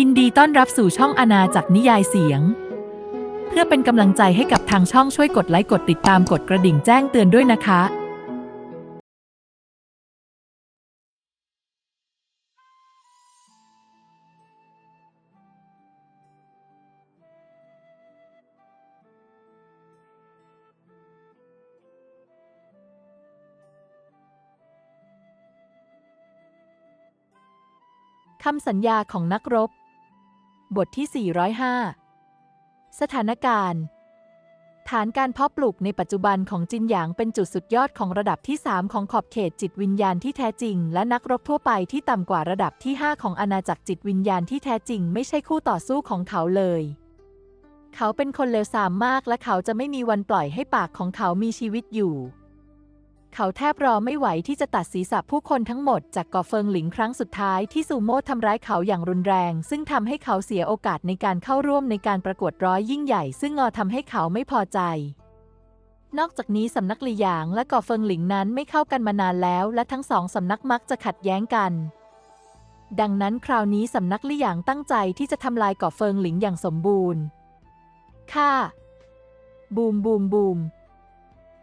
ยินดีต้อนรับสู่ช่องอาณาจักรนิยายเสียง เพื่อเป็นกำลังใจให้กับทางช่องช่วยกดไลค์กดติดตามกดกระดิ่งแจ้งเตือนด้วยนะคะ คำสัญญาของนักรบ บทที่ 405 สถานการณ์ ฐานการเพาะปลูกในปัจจุบันของจินหยางเป็นจุดสุดยอดของระดับที่ 3 ของขอบเขตจิตวิญญาณที่แท้จริง และนักรบทั่วไปที่ต่ำกว่าระดับที่ 5 ของอาณาจักรจิตวิญญาณที่แท้จริง ไม่ใช่คู่ต่อสู้ของเขาเลย เขาเป็นคนเลวทรามมากและเขาจะไม่มีวันปล่อยให้ปากของเขามีชีวิตอยู่ เขาแทบรอไม่ไหวที่จะตัดศีรษะผู้คนทั้งหมดจากก่อเฟิงหลิงครั้งสุดท้ายที่ซูโม่ทำร้ายเขาอย่างรุนแรง ซึ่งทำให้เขาเสียโอกาสในการเข้าร่วมในการประกวดร้อยยิ่งใหญ่ ซึ่งงอทำให้เขาไม่พอใจ นอกจากนี้สำนักหลีหยางและก่อเฟิงหลิงนั้นไม่เข้ากันมานานแล้ว และทั้งสองสำนักมักจะขัดแย้งกัน ดังนั้นคราวนี้สำนักลี่หยางตั้งใจที่จะทำลายก่อเฟิงหลิงอย่างสมบูรณ์ค่ะบูมบูมบูม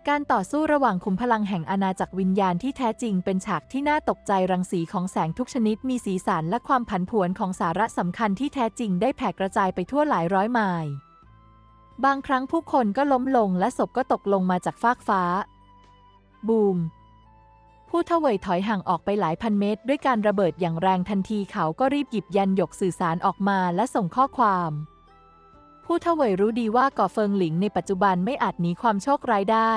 การต่อสู้ระหว่างขุมพลังแห่งอาณาจักรวิญญาณที่แท้จริงเป็นฉากที่น่าตกใจรังสีของแสงทุกชนิดมีสีสันและความผันผวนของสาระสำคัญที่แท้จริงได้แผ่กระจายไปทั่วหลายร้อยไมล์บางครั้งผู้คนก็ล้มลงและศพก็ตกลงมาจากฟากฟ้า บูม ผู้ทเวยถอยห่างออกไปหลายพันเมตร ด้วยการระเบิดอย่างแรงทันทีเขาก็รีบหยิบยันหยกสื่อสารออกมาและส่งข้อความ ผู้เทวยรู้ดีว่าก่อเฟิงหลิงในปัจจุบันไม่อาจหนีความโชคร้ายได้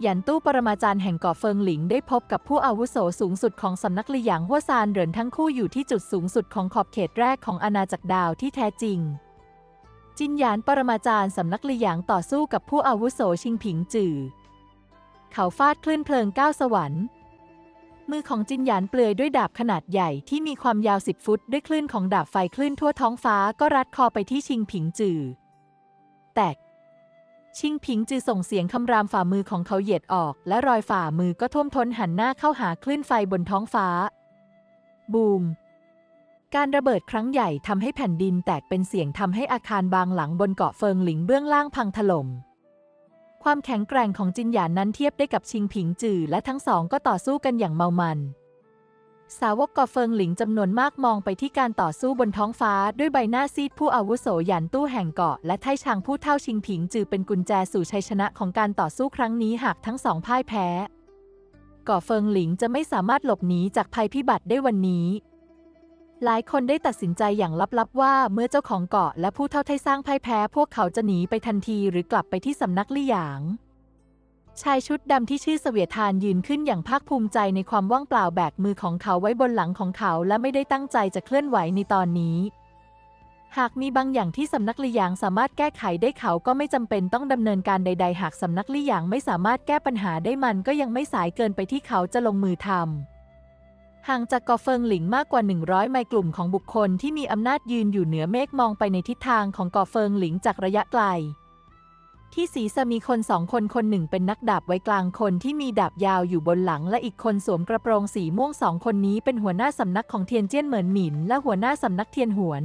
หยันตู้ปรมาจารย์แห่งก่อเฟิงหลิงได้พบกับผู้อาวุโสสูงสุดของสำนักหลี่หยางหัวซานเหรินทั้งคู่อยู่ที่จุดสูงสุดของขอบเขตแรกของอาณาจักรดาวที่แท้จริง จินหยานปรมาจารย์สำนักหลี่หยางต่อสู้กับผู้อาวุโสชิงผิงจื่อ เขาฟาดคลื่นเพลิงก้าวสวรรค์ มือของจินหยานเปลือยด้วยดาบขนาดใหญ่ที่มีความยาวสิบฟุต ด้วยคลื่นของดาบไฟคลื่นทั่วท้องฟ้าก็รัดคอไปที่ชิงผิงจือ แตก ชิงผิงจือส่งเสียงคำรามฝ่ามือของเขาเหยียดออก และรอยฝ่ามือก็ท่วมท้นหันหน้าเข้าหาคลื่นไฟบนท้องฟ้า บูมการระเบิดครั้งใหญ่ทำให้แผ่นดินแตกเป็นเสียงทำให้อาคารบางหลังบนเกาะเฟิงหลิงเบื้องล่างพังถล่ม ความแข็งแกร่งของจินหยานนั้นเทียบได้กับชิงผิงจือและทั้งสองก็ต่อสู้กันอย่างเมามัน สาวกเกาะเฟิงหลิงจำนวนมากมองไปที่การต่อสู้บนท้องฟ้าด้วยใบหน้าซีดผู้อาวุโสหยันตู้แห่งเกาะและไทชางผู้เท่าชิงผิงจือเป็นกุญแจสู่ชัยชนะของการต่อสู้ครั้งนี้หากทั้งสองพ่ายแพ้เกาะเฟิงหลิงจะไม่สามารถหลบหนีจากภัยพิบัติได้วันนี้ หลายคนได้ตัดสินใจอย่างลับๆ ว่าเมื่อเจ้าของเกาะและผู้เท่าไทสร้างพ่ายแพ้ พวกเขาจะหนีไปทันทีหรือกลับไปที่สำนักลี่หยาง ชายชุดดำที่ชื่อเสวียทานยืนขึ้นอย่างภาคภูมิใจในความว่างเปล่าแบกมือของเขาไว้บนหลังของเขาและไม่ได้ตั้งใจจะเคลื่อนไหวในตอนนี้ หากมีบางอย่างที่สำนักลี่หยางสามารถแก้ไขได้เขาก็ไม่จำเป็นต้องดำเนินการใด ๆ หากสำนักลี่หยางไม่สามารถแก้ปัญหาได้มันก็ยังไม่สายเกินไปที่เขาจะลงมือทำ ห่างจากกอเฟิงหลิงมากกว่า 100 ไมล์กลุ่มของบุคคลที่มีอำนาจยืนอยู่เหนือเมฆมองไปในทิศทางของกอเฟิงหลิงจากระยะไกล ที่ศีรษะมีคนสองคนคนหนึ่งเป็นนักดาบไว้กลางคนที่มีดาบยาวอยู่บนหลังและอีกคนสวมกระโปรงสีม่วงสองคนนี้เป็นหัวหน้าสำนักของเทียนเจี้ยนเหมินหมิน และหัวหน้าสำนักเทียนหวน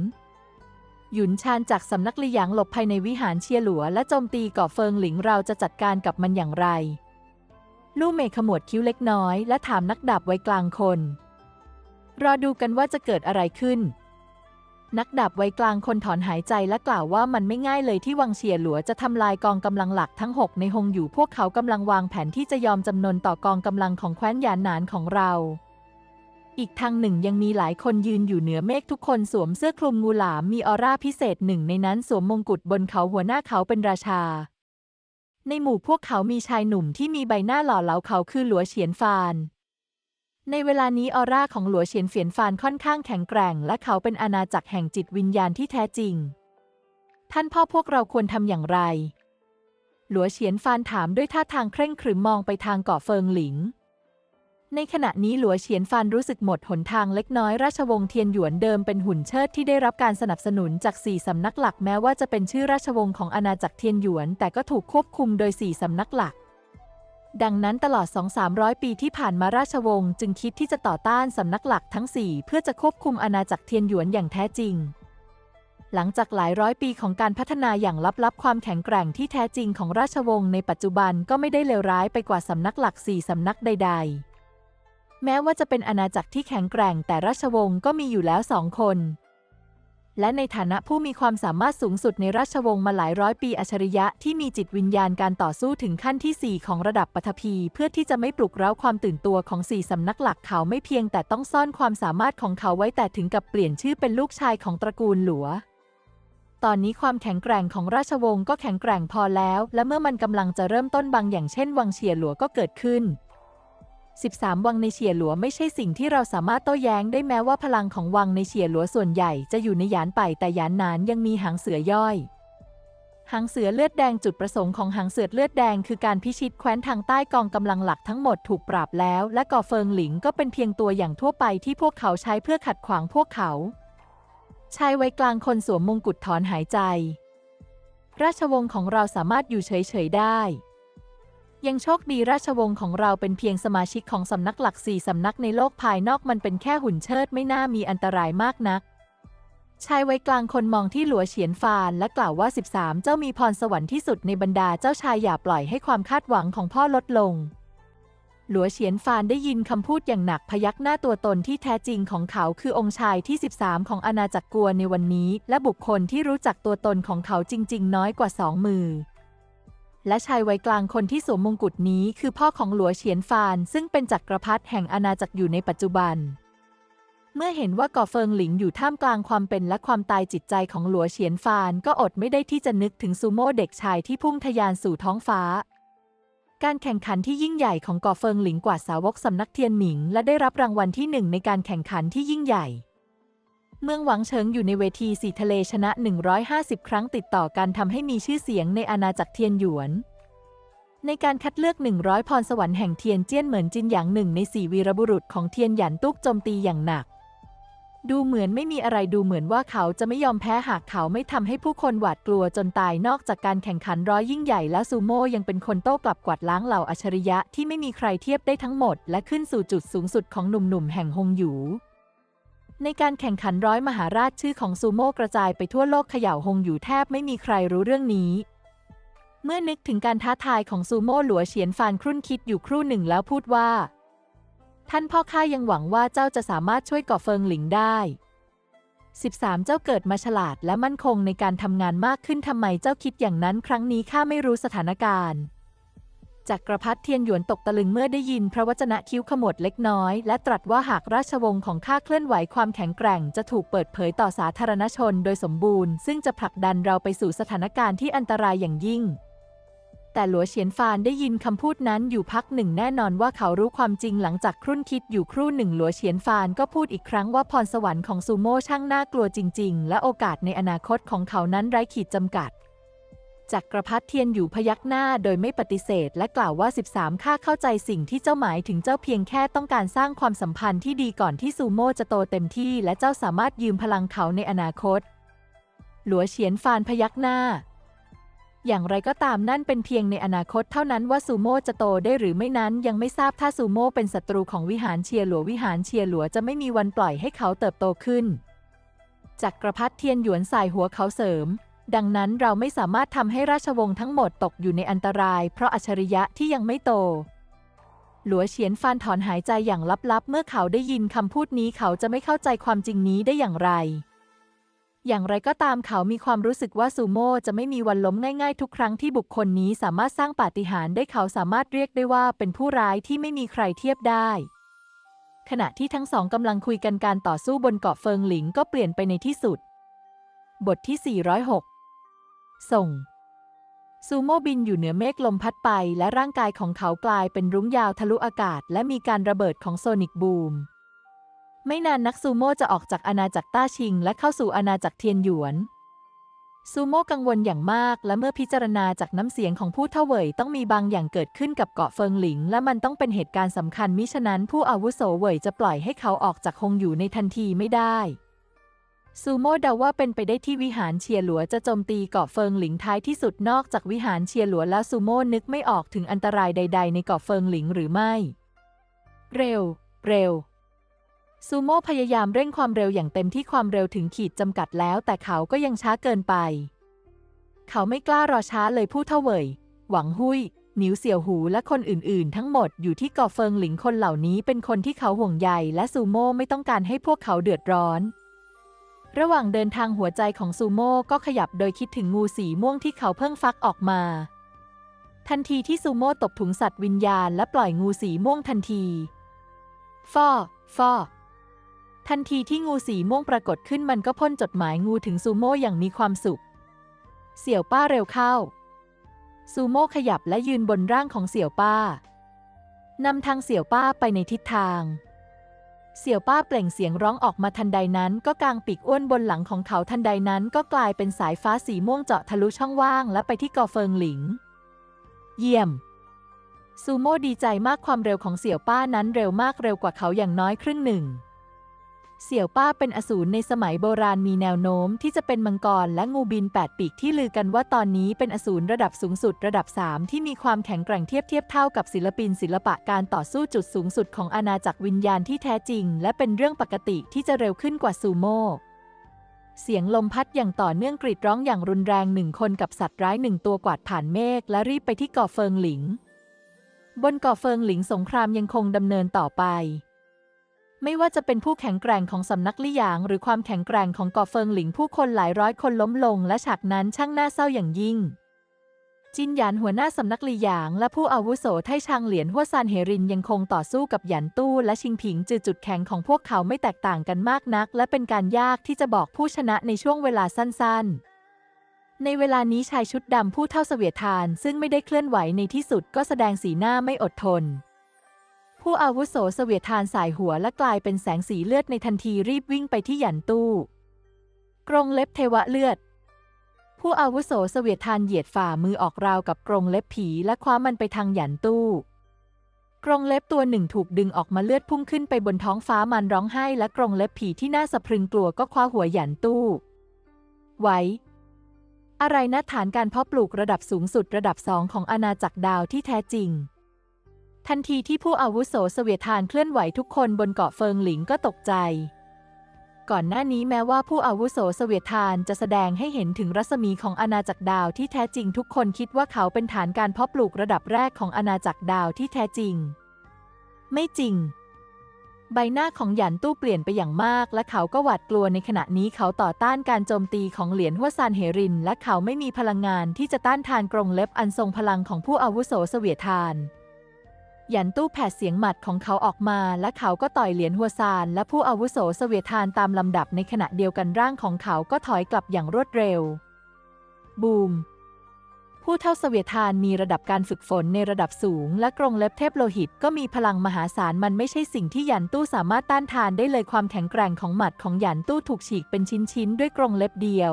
หยุนชานจากสำนักลีหยางหลบภายในวิหารเชียหลัว และโจมตีก่อเฟิงหลิงเราจะจัดการกับมันอย่างไร ลู่เมฆขมวดคิ้วเล็กน้อย และถามนักดาบไว้กลางคน รอดูกันว่าจะเกิดอะไรขึ้น นักดาบไว้กลางคนถอนหายใจและกล่าวว่ามันไม่ง่ายเลยที่วังเฉียหลัวจะทำลายกองกำลังหลักทั้ง 6 ในฮงอยู่พวกเขากำลังวางแผนที่จะยอมจำนนต่อกองกำลังของแคว้นหยานหนานของเราอีกทางหนึ่งยังมีหลายคนยืนอยู่เหนือเมฆทุกคนสวมเสื้อคลุมงูหลามมีออร่าพิเศษหนึ่งในนั้นสวมมงกุฎบนเขาหัวหน้าเขาเป็นราชา ในหมู่พวกเขามีชายหนุ่มที่มีใบหน้าหล่อเหลาเขาคือหลัวเฉียนฟาน ในเวลานี้ออร่าของหลัวเฉียนเฟียนฟานค่อนข้างแข็งแกร่ง และเขาเป็นอาณาจักรแห่งจิตวิญญาณที่แท้จริง ท่านพ่อพวกเราควรทำอย่างไร หลัวเฉียนฟานถามด้วยท่าทางเคร่งขรึมมองไปทางเกาะเฟิงหลิง ในขณะนี้หลัวเฉียนฟานรู้สึกหมดหนทางเล็กน้อยราชวงศ์เทียนหยวนเดิมเป็นหุ่นเชิดที่ได้รับการสนับสนุนจากสี่สำนักหลักแม้ว่าจะเป็นชื่อราชวงศ์ของอาณาจักรเทียนหยวน แต่ก็ถูกควบคุมโดยสี่สำนักหลัก ดังนั้นตลอด 2-300 ปีที่ผ่านมาราชวงศ์จึงคิดที่จะต่อต้านสำนักหลักทั้ง 4 เพื่อจะควบคุมอาณาจักรเทียนหยวนอย่างแท้จริง หลังจากหลายร้อยปีของการพัฒนาอย่างลับๆ ความแข็งแกร่งที่แท้จริงของราชวงศ์ในปัจจุบันก็ไม่ได้เลวร้ายไปกว่าสำนักหลักสี่สำนักใด ๆ แม้ว่าจะเป็นอาณาจักรที่แข็งแกร่งแต่ราชวงศ์ก็มีอยู่แล้วสองคน และในฐานะผู้มีความสามารถสูงสุดในราชวงศ์มาหลายร้อยปีอัจฉริยะที่มีจิตวิญญาณการต่อสู้ถึงขั้นที่ 4 ของระดับปฐพี เพื่อที่จะไม่ปลุกเร้าความตื่นตัวของสี่สำนักหลักเขาไม่เพียงแต่ต้องซ่อนความสามารถของเขาไว้แต่ถึงกับเปลี่ยนชื่อเป็นลูกชายของตระกูลหลัวตอนนี้ความแข็งแกร่งของราชวงศ์ก็แข็งแกร่งพอแล้ว และเมื่อมันกำลังจะเริ่มต้นบางอย่างเช่น วังเฉียหลัวก็เกิดขึ้น 13 วังในเฉียหลัวไม่ใช่สิ่งที่เราสามารถโต้แย้งได้แม้ว่าพลังของวังในเฉียหลัวส่วนใหญ่จะอยู่ในหยานไปแต่หยานนานยังมีหางเสือย่อยหางเสือเลือดแดงจุดประสงค์ของหางเสือเลือดแดงคือการพิชิตแคว้นทางใต้กองกำลังหลักทั้งหมดถูกปราบแล้ว และก่อเฟิงหลิงก็เป็นเพียงตัวอย่างทั่วไปที่พวกเขาใช้เพื่อขัดขวางพวกเขาชายไว้กลางคนสวมมงกุฎถอนหายใจ ราชวงศ์ของเราสามารถอยู่เฉยๆได้ ยังโชคดีราชวงศ์ของเราเป็นเพียงสมาชิกของสำนักหลักสี่สำนักในโลกภายนอกมันเป็นแค่หุ่นเชิดไม่น่ามีอันตรายมากนักชายไว้กลางคนมองที่หลัวเฉียนฟานและกล่าวว่า 13 เจ้ามีพรสวรรค์ที่สุดในบรรดาเจ้าชายอย่าปล่อยให้ความคาดหวังของพ่อลดลง หลัวเฉียนฟานได้ยินคำพูดอย่างหนักพยักหน้าตัวตนที่แท้จริงของเขาคือองค์ชายที่ 13 ของอาณาจักรกัวในวันนี้ และบุคคลที่รู้จักตัวตนของเขาจริง ๆ น้อยกว่าสองมือ และชายวัยกลางคนที่สวมมงกุฎนี้คือพ่อของหลัวเฉียนฟาน ซึ่งเป็นจักรพรรดิแห่งอาณาจักรอยู่ในปัจจุบัน เมื่อเห็นว่าก่อเฟิงหลิงอยู่ท่ามกลางความเป็นและความตายจิตใจของหลัวเฉียนฟาน ก็อดไม่ได้ที่จะนึกถึงซูโม่เด็กชายที่พุ่งทะยานสู่ท้องฟ้า การแข่งขันที่ยิ่งใหญ่ของก่อเฟิงหลิงกว่าสาวกสำนักเทียนหมิง และได้รับรางวัลที่หนึ่งในการแข่งขันที่ยิ่งใหญ่ เมืองหวังเฉิงอยู่ในเวทีสีทะเลชนะ 150 ครั้งติดต่อกันทำให้มีชื่อเสียงในอาณาจักรเทียนหยวน ในการคัดเลือก 100 พรสวรรค์แห่งเทียนเจี้ยนเหมินจินหยางหนึ่งในสี่วีรบุรุษของเทียนหยันตุกโจมตีอย่างหนัก ดูเหมือนไม่มีอะไรดูเหมือนว่าเขาจะไม่ยอมแพ้หากเขาไม่ทำให้ผู้คนหวาดกลัวจนตายนอกจากการแข่งขันร้อยยิ่งใหญ่และซูโม่ยังเป็นคนโต้กลับกวาดล้างเหล่าอัจฉริยะที่ไม่มีใครเทียบได้ทั้งหมด และขึ้นสู่จุดสูงสุดของหนุ่มๆแห่งฮงหยู ในการแข่งขันร้อยมหาราชชื่อของซูโม่กระจายไปทั่วโลกเขย่าฮงอยู่แทบไม่มีใครรู้เรื่องนี้ เมื่อนึกถึงการท้าทายของซูโม่หลัวเฉียนฟานครุ่นคิดอยู่ครู่หนึ่งแล้วพูดว่า ท่านพ่อข้ายังหวังว่าเจ้าจะสามารถช่วยก่อเฟิงหลิงได้ 13 เจ้าเกิดมาฉลาดและมั่นคงในการทำงานมากขึ้นทำไมเจ้าคิดอย่างนั้นครั้งนี้ข้าไม่รู้สถานการณ์ จักรพรรดิเทียนหยวนตกตะลึงเมื่อได้ยินพระวจนะคิ้วขมวดเล็กน้อย และตรัสว่าหากราชวงศ์ของข้าเคลื่อนไหวความแข็งแกร่งจะถูกเปิดเผยต่อสาธารณชนโดยสมบูรณ์ ซึ่งจะผลักดันเราไปสู่สถานการณ์ที่อันตรายอย่างยิ่ง แต่หลัวเฉียนฟานได้ยินคำพูดนั้นอยู่พักหนึ่งแน่นอนว่าเขารู้ความจริงหลังจากครุ่นคิดอยู่ครู่หนึ่งหลัวเฉียนฟานก็พูดอีกครั้งว่าพรสวรรค์ของซูโม่ช่างน่ากลัวจริง ๆ และโอกาสในอนาคตของเขานั้นไร้ขีดจำกัด จักรพรรดิเทียนอยู่พยักหน้าโดยไม่ปฏิเสธ และกล่าวว่า 13 ข้าเข้าใจสิ่งที่เจ้าหมายถึงเจ้าเพียงแค่ต้องการสร้างความสัมพันธ์ที่ดีก่อนที่ซูโม่จะโตเต็มที่ และเจ้าสามารถยืมพลังเขาในอนาคต หลัวเฉียนฟานพยักหน้า อย่างไรก็ตามนั่นเป็นเพียงในอนาคตเท่านั้นว่าซูโม่จะโตได้หรือไม่นั้น ยังไม่ทราบถ้าซูโม่เป็นศัตรูของวิหารเชียร์หลัววิหารเชียร์หลัวจะไม่มีวันปล่อยให้เขาเติบโตขึ้นจักรพรรดิเทียนหยวนสายหัวเขาเสริม ดังนั้นเราไม่สามารถทำให้ราชวงศ์ทั้งหมดตกอยู่ในอันตราย เพราะอัจฉริยะที่ยังไม่โต หลัวเฉียนฟานถอนหายใจอย่างลับๆ เมื่อเขาได้ยินคำพูดนี้เขาจะไม่เข้าใจความจริงนี้ได้อย่างไร อย่างไรก็ตามเขามีความรู้สึกว่าซูโม่จะไม่มีวันล้มง่ายๆ ทุกครั้งที่บุคคลนี้สามารถสร้างปาฏิหาริย์ได้เขาสามารถเรียกได้ว่าเป็นผู้ร้ายที่ไม่มีใครเทียบได้ขณะที่ทั้งสองกำลังคุยกันการต่อสู้บนเกาะเฟิงหลิงก็เปลี่ยนไปในที่สุด บทที่ 406 ส่ง ซูโม่บินอยู่เหนือเมฆลมพัดไป และร่างกายของเขากลายเป็นรุ้งยาวทะลุอากาศ และมีการระเบิดของโซนิกบูม ไม่นานนักซูโม่จะออกจากอาณาจักรต้าชิง และเข้าสู่อาณาจักรเทียนหยวนซูโม่กังวลอย่างมาก และเมื่อพิจารณาจากน้ำเสียงของผู้เท่าเว่ยต้องมีบางอย่างเกิดขึ้นกับเกาะเฟิงหลิง และมันต้องเป็นเหตุการณ์สำคัญมิฉะนั้นผู้อาวุโสเว่ยจะปล่อยให้เขาออกจากฮงอยู่ในทันทีไม่ได้ ซูโม่เดาว่าเป็นไปได้ที่วิหารเชียร์หลัวจะโจมตีเกาะเฟิงหลิงท้ายที่สุดนอกจากวิหารเชียร์หลัวแล้วซูโม่นึกไม่ออกถึงอันตรายใด ๆ ในเกาะเฟิงหลิงหรือไม่ เร็ว เร็วซูโม่พยายามเร่งความเร็วอย่างเต็มที่ความเร็วถึงขีดจำกัดแล้ว แต่เขาก็ยังช้าเกินไป เขาไม่กล้ารอช้าเลยผู้เท่าเว่ยหวังหุยหนิวเสี่ยวหูและคนอื่น ๆ ทั้งหมดอยู่ที่เกาะเฟิงหลิงคนเหล่านี้เป็นคนที่เขาห่วงใยและซูโม่ไม่ต้องการให้พวกเขาเดือดร้อน ระหว่างเดินทางหัวใจของซูโม่ก็ขยับโดยคิดถึงงูสีม่วงที่เขาเพิ่งฟักออกมา ทันทีที่ซูโม่ตบถุงสัตว์วิญญาณและปล่อยงูสีม่วงทันที ฟอฟอทันทีที่งูสีม่วงปรากฏขึ้นมันก็พ่นจดหมายงูถึงซูโม่อย่างมีความสุข เสี่ยวป้าเร็วเข้า ซูโม่ขยับและยืนบนร่างของเสี่ยวป้านำทางเสี่ยวป้าไปในทิศทาง เสี่ยวป้าเปล่งเสียงร้องออกมาทันใดนั้น ก็กางปีกอ้วนบนหลังของเขาทันใดนั้น ก็กลายเป็นสายฟ้าสีม่วงเจาะทะลุช่องว่าง และไปที่กอเฟิงหลิง เยี่ยม ซูโม่ดีใจมากความเร็วของเสี่ยวป้านั้นเร็วมากเร็วกว่าเขาอย่างน้อยครึ่งหนึ่ง เสี่ยวป้าเป็นอสูรในสมัยโบราณมีแนวโน้มที่จะเป็นมังกรและงูบินแปดปีกที่ลือกันว่าตอนนี้เป็นอสูรระดับสูงสุดระดับ 3 ที่มีความแข็งแกร่งเทียบเทียบเท่ากับศิลปินศิลปะการต่อสู้จุดสูงสุดของอาณาจักรวิญญาณที่แท้จริง และเป็นเรื่องปกติที่จะเร็วขึ้นกว่าซูโม่เสียงลมพัดอย่างต่อเนื่องกรีดร้องอย่างรุนแรงหนึ่งคนกับสัตว์ร้ายหนึ่งตัวกวาดผ่านเมฆและรีบไปที่เกาะเฟิงหลิง บนเกาะเฟิงหลิงสงครามยังคงดำเนินต่อไป ไม่ว่าจะเป็นผู้แข็งแกร่งของสำนักลี่หยาง หรือความแข็งแกร่งของเกาะเฟิงหลิงผู้คนหลายร้อยคนล้มลง และฉากนั้นช่างน่าเศร้าอย่างยิ่ง จินหยานหัวหน้าสำนักลี่หยาง และผู้อาวุโสไทชางเหลียนหัวซานเฮรินยังคงต่อสู้กับหยันตู้ และชิงผิงจือจุดแข็งของพวกเขาไม่แตกต่างกันมากนัก และเป็นการยากที่จะบอกผู้ชนะในช่วงเวลาสั้น ๆในเวลานี้ชายชุดดำผู้เท่าเสวียทาน ซึ่งไม่ได้เคลื่อนไหวในที่สุดก็แสดงสีหน้าไม่อดทน ผู้อาวุโสเสวียทานสายหัวและกลายเป็นแสงสีเลือดในทันทีรีบวิ่งไปที่หยันตู้ กรงเล็บเทวะเลือด ผู้อาวุโสเสวียทานเหยียดฝ่ามือออกราวกับกรงเล็บผีและคว้ามันไปทางหยันตู้ กรงเล็บตัวหนึ่งถูกดึงออกมาเลือดพุ่งขึ้นไปบนท้องฟ้ามันร้องไห้และกรงเล็บผีที่น่าสะพรึงกลัวก็คว้าหัวหยันตู้ ไว้อะไรนะฐานการเพาะปลูกระดับสูงสุดระดับสองของอาณาจักรดาวที่แท้จริง ทันทีที่ผู้อาวุโสเสวียทานเคลื่อนไหวทุกคนบนเกาะเฟิงหลิงก็ตกใจ ก่อนหน้านี้แม้ว่าผู้อาวุโสเสวียทานจะแสดงให้เห็นถึงรัศมีของอาณาจักรดาวที่แท้จริงทุกคนคิดว่าเขาเป็นฐานการเพาะปลูกระดับแรกของอาณาจักรดาวที่แท้จริง ไม่จริง ใบหน้าของหยันตู้เปลี่ยนไปอย่างมาก และเขาก็หวาดกลัวในขณะนี้เขาต่อต้านการโจมตีของเหรียญหัวซานเฮริน และเขาไม่มีพลังงานที่จะต้านทานกรงเล็บอันทรงพลังของผู้อาวุโสเสวียทาน หยันตู้แผดเสียงหมัดของเขาออกมา และเขาก็ต่อยเหรียญหัวซาน และผู้อาวุโสเสวียทานตามลำดับในขณะเดียวกันร่างของเขาก็ถอยกลับอย่างรวดเร็ว บูม ผู้เท่าเสวียทานมีระดับการฝึกฝนในระดับสูง และกรงเล็บเทพโลหิตก็มีพลังมหาศาลมันไม่ใช่สิ่งที่หยันตู้สามารถต้านทานได้เลยความแข็งแกร่งของหมัดของหยันตู้ถูกฉีกเป็นชิ้นๆด้วยกรงเล็บเดียว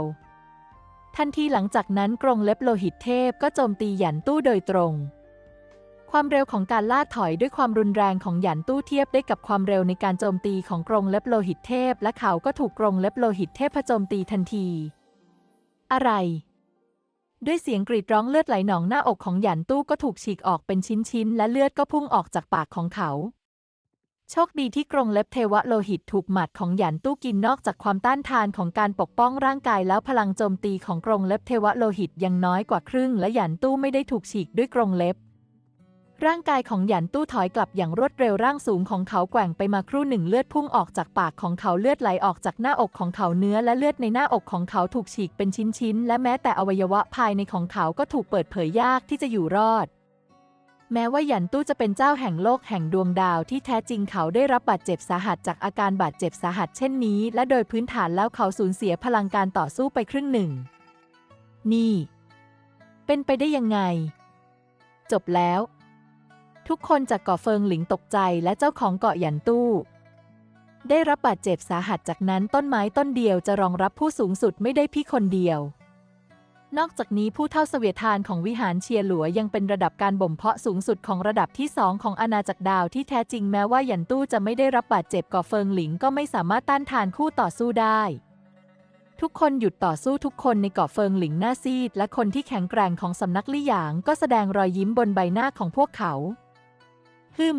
ทันทีหลังจากนั้นกรงเล็บโลหิตเทพก็โจมตีหยันตู้โดยตรง ความเร็วของการล่าถอยด้วยความรุนแรงของหยันตู้เทียบได้กับความเร็วในการโจมตีของกรงเล็บโลหิตเทพ และเขาก็ถูกกรงเล็บโลหิตเทพโจมตีทันที อะไร ด้วยเสียงกรีดร้องเลือดไหลหนองหน้าอกของหยันตู้ก็ถูกฉีกออกเป็นชิ้นๆและเลือดก็พุ่งออกจากปากของเขา โชคดีที่กรงเล็บเทวะโลหิตถูกหมัดของหยันตู้กินนอกจากความต้านทานของการปกป้องร่างกายแล้วพลังโจมตีของกรงเล็บเทวะโลหิตยังน้อยกว่าครึ่ง และหยันตู้ไม่ได้ถูกฉีกด้วยกรงเล็บ ร่างกายของหยันตู้ถอยกลับอย่างรวดเร็วร่างสูงของเขาแกว่งไปมาครู่หนึ่งเลือดพุ่งออกจากปากของเขาเลือดไหลออกจากหน้าอกของเขาเนื้อและเลือดในหน้าอกของเขาถูกฉีกเป็นชิ้นๆและแม้แต่อวัยวะภายในของเขาก็ถูกเปิดเผยยากที่จะอยู่รอด แม้ว่าหยันตู้จะเป็นเจ้าแห่งโลกแห่งดวงดาวที่แท้จริงเขาได้รับบาดเจ็บสาหัสจากอาการบาดเจ็บสาหัสเช่นนี้ และโดยพื้นฐานแล้วเขาสูญเสียพลังการต่อสู้ไปครึ่งหนึ่ง นี่ เป็นไปได้ยังไง จบแล้ว ทุกคนจากเกาะเฟิงหลิงตกใจและเจ้าของเกาะหยันตู้ ได้รับบาดเจ็บสาหัสจากนั้นต้นไม้ต้นเดียวจะรองรับผู้สูงสุดไม่ได้พี่คนเดียว นอกจากนี้ผู้เท่าเสวียทานของวิหารเชียหลัวยังเป็นระดับการบ่มเพาะสูงสุดของระดับที่สองของอาณาจักรดาวที่แท้จริงแม้ว่าหยันตู้จะไม่ได้รับบาดเจ็บเกาะเฟิงหลิงก็ไม่สามารถต้านทานคู่ต่อสู้ได้ทุกคนหยุดต่อสู้ทุกคนในเกาะเฟิงหลิงหน้าซีด และคนที่แข็งแกร่งของสำนักลี่หยางก็แสดงรอยยิ้มบนใบหน้าของพวกเขา ฮึม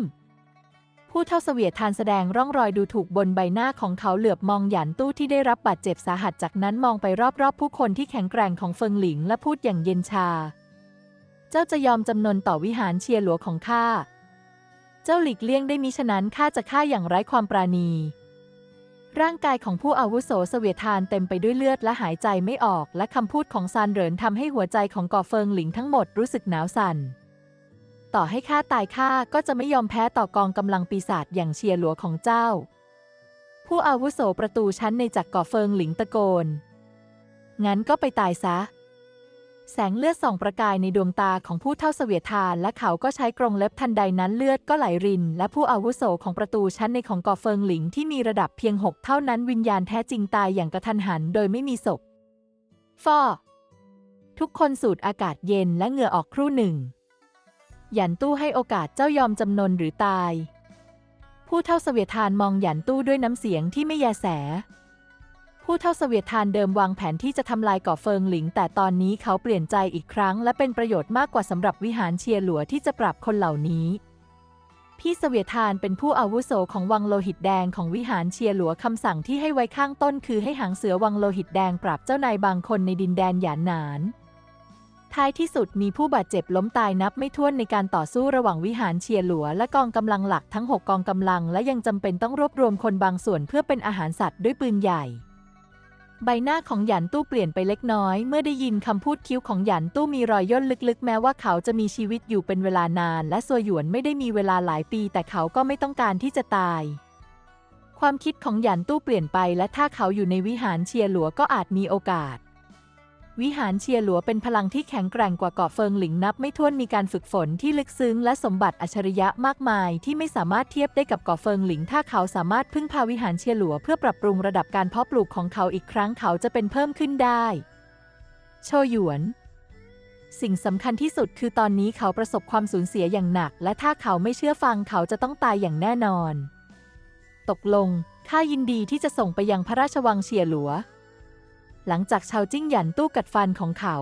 ผู้เท่าเสวียทานแสดงร่องรอยดูถูกบนใบหน้าของเขาเหลือบมองหยันตู้ที่ได้รับบาดเจ็บสาหัสจากนั้นมองไปรอบๆ ผู้คนที่แข็งแกร่งของเฟิงหลิงและพูดอย่างเย็นชา เจ้าจะยอมจำนนต่อวิหารเชียร์หลัวของข้า เจ้าหลีกเลี่ยงได้มิฉะนั้นข้าจะฆ่าอย่างไร้ความปราณี ร่างกายของผู้อาวุโสเสวียทานเต็มไปด้วยเลือดและหายใจไม่ออก และคำพูดของซานเหรินทำให้หัวใจของก่อเฟิงหลิงทั้งหมดรู้สึกหนาวสั่น ต่อให้ข้าตายข้าก็จะไม่ยอมแพ้ต่อกองกำลังปีศาจอย่างเชียร์หลัวของเจ้า ผู้อาวุโสประตูชั้นในจักรก่อเฟิงหลิงตะโกน งั้นก็ไปตายซะ แสงเลือดส่องประกายในดวงตาของผู้เท่าเสวียทาน และเขาก็ใช้กรงเล็บทันใดนั้นเลือดก็ไหลริน และผู้อาวุโสของประตูชั้นในของก่อเฟิงหลิงที่มีระดับเพียงหกเท่านั้นวิญญาณแท้จริงตายอย่างกระทันหันโดยไม่มีศพฟอทุกคนสูดอากาศเย็นและเหงื่อออกครู่หนึ่ง หยันตู้ให้โอกาสเจ้ายอมจำนนหรือตาย ผู้เท่าเสวียทานมองหยันตู้ด้วยน้ำเสียงที่ไม่แยแส ผู้เท่าเสวียทานเดิมวางแผนที่จะทำลายก่อเฟิงหลิง แต่ตอนนี้เขาเปลี่ยนใจอีกครั้ง และเป็นประโยชน์มากกว่าสำหรับวิหารเชียร์หลัวที่จะปรับคนเหล่านี้พี่เสวียทานเป็นผู้อาวุโสของวังโลหิตแดงของวิหารเชียร์หลัวคำสั่งที่ให้ไว้ข้างต้นคือให้หางเสือวังโลหิตแดงปราบเจ้านายบางคนในดินแดนหยานหนาน ท้ายที่สุดมีผู้บาดเจ็บล้มตายนับไม่ถ้วนในการต่อสู้ระหว่างวิหารเชียร์หลัว และกองกำลังหลักทั้ง 6 กองกำลัง และยังจำเป็นต้องรวบรวมคนบางส่วนเพื่อเป็นอาหารสัตว์ด้วยปืนใหญ่ใบหน้าของหยันตู้เปลี่ยนไปเล็กน้อย เมื่อได้ยินคำพูดคิ้วของหยันตู้มีรอยย่นลึกๆ แม้ว่าเขาจะมีชีวิตอยู่เป็นเวลานาน และซัวหยวนไม่ได้มีเวลาหลายปี แต่เขาก็ไม่ต้องการที่จะตาย ความคิดของหยันตู้เปลี่ยนไป และถ้าเขาอยู่ในวิหารเชียร์หลัวก็อาจมีโอกาส วิหารเชียหลัวเป็นพลังที่แข็งแกร่งกว่าเกาะเฟิงหลิงนับไม่ถ้วนมีการฝึกฝนที่ลึกซึ้งและสมบัติอัจฉริยะมากมาย ที่ไม่สามารถเทียบได้กับเกาะเฟิงหลิง ถ้าเขาสามารถพึ่งพาวิหารเชียหลัวเพื่อปรับปรุงระดับการเพาะปลูกของเขาอีกครั้งเขาจะเป็นเพิ่มขึ้นได้ โชหยวน สิ่งสำคัญที่สุดคือตอนนี้เขาประสบความสูญเสียอย่างหนัก และถ้าเขาไม่เชื่อฟังเขาจะต้องตายอย่างแน่นอน ตกลงข้ายินดีที่จะส่งไปยังพระราชวังเชียหลัว หลังจากชาวจิ้งหยันตู้กัดฟันของเขา